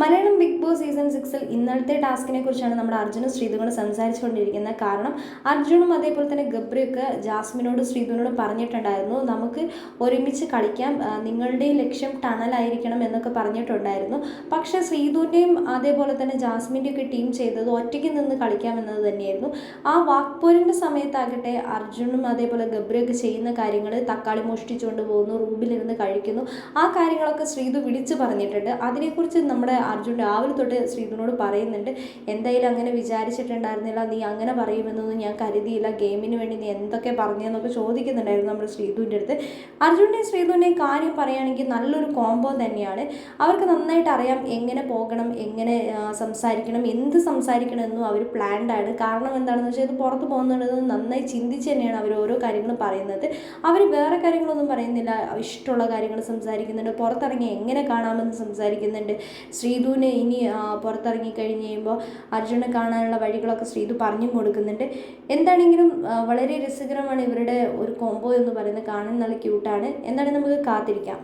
Malayalam big boss season സിക്സിൽ ഇന്നലത്തെ ടാസ്കിനെ കുറിച്ചാണ് നമ്മുടെ അർജുനും ശ്രീധുനോട് സംസാരിച്ചുകൊണ്ടിരിക്കുന്നത്. കാരണം അർജുനും അതേപോലെ തന്നെ ഗബ്രിയൊക്കെ ജാസ്മിനോട് ശ്രീധുനോട് പറഞ്ഞിട്ടുണ്ടായിരുന്നു. നമുക്ക് ഒരുമിച്ച് കളിക്കാം. നിങ്ങളുടെ ലക്ഷ്യം ടണലായിരിക്കണം എന്നൊക്കെ പറഞ്ഞിട്ടുണ്ടായിരുന്നു. പക്ഷേ ശ്രീധുവിന്റെയും അതേപോലെ തന്നെ ജാസ്മിന്റെയൊക്കെ ടീം ചെയ്തത് ഒറ്റയ്ക്ക് നിന്ന് കളിക്കാം എന്നത് തന്നെയായിരുന്നു. ആ വാക്പോരിന്റെ സമയത്താകട്ടെ അർജുനും അതേപോലെ ഗബ്രിയൊക്കെ ചെയ്യുന്ന കാര്യങ്ങൾ തക്കാളി മോഷ്ടിച്ചുകൊണ്ട് പോകുന്നു റൂമിലിരുന്ന് കഴിക്കുന്നു. ആ കാര്യങ്ങളൊക്കെ ശ്രീധു വിളിച്ച് പറഞ്ഞിട്ടുണ്ട്. അതിനെക്കുറിച്ച് നമ്മുടെ അർജുൻ രാവിലെ തൊട്ട് ശ്രീധുനോട് പറയുന്നുണ്ട് എന്തായാലും അങ്ങനെ വിചാരിച്ചിട്ടുണ്ടായിരുന്നില്ല. നീ അങ്ങനെ പറയുമെന്നൊന്നും ഞാൻ കരുതിയില്ല. ഗെയിമിന് വേണ്ടി നീ എന്തൊക്കെ പറഞ്ഞതെന്നൊക്കെ ചോദിക്കുന്നുണ്ടായിരുന്നു നമ്മുടെ ശ്രീധുവിന്റെ അടുത്ത്. അർജുന്റെയും ശ്രീധുവിന്റെയും കാര്യം പറയുകയാണെങ്കിൽ നല്ലൊരു കോംബോ തന്നെയാണ്. അവർക്ക് നന്നായിട്ട് അറിയാം എങ്ങനെ പോകണം എങ്ങനെ സംസാരിക്കണം എന്ത് സംസാരിക്കണം എന്നും അവർ പ്ലാൻഡ് ആണ്. കാരണം എന്താണെന്ന് വെച്ചാൽ ഇത് പുറത്ത് പോകുന്നുണ്ടെന്ന് നന്നായി ചിന്തിച്ച് തന്നെയാണ് അവർ ഓരോ കാര്യങ്ങളും പറയുന്നത്. അവർ വേറെ കാര്യങ്ങളൊന്നും പറയുന്നില്ല. ഇഷ്ടമുള്ള കാര്യങ്ങൾ സംസാരിക്കുന്നുണ്ട്. പുറത്തിറങ്ങി എങ്ങനെ കാണാമെന്ന് സംസാരിക്കുന്നുണ്ട്. ശ്രീധുവിന് ഇനി പുറത്തിറങ്ങി കഴിഞ്ഞ് കഴിയുമ്പോൾ അർജുനെ കാണാനുള്ള വഴികളൊക്കെ ശ്രീധു പറഞ്ഞും കൊടുക്കുന്നുണ്ട്. എന്താണെങ്കിലും വളരെ രസകരമാണ് ഇവരുടെ ഒരു കോംബോ എന്ന് പറയുന്നത് കാണാൻ നല്ല ക്യൂട്ടാണ് എന്താണെങ്കിലും നമുക്ക് കാത്തിരിക്കാം.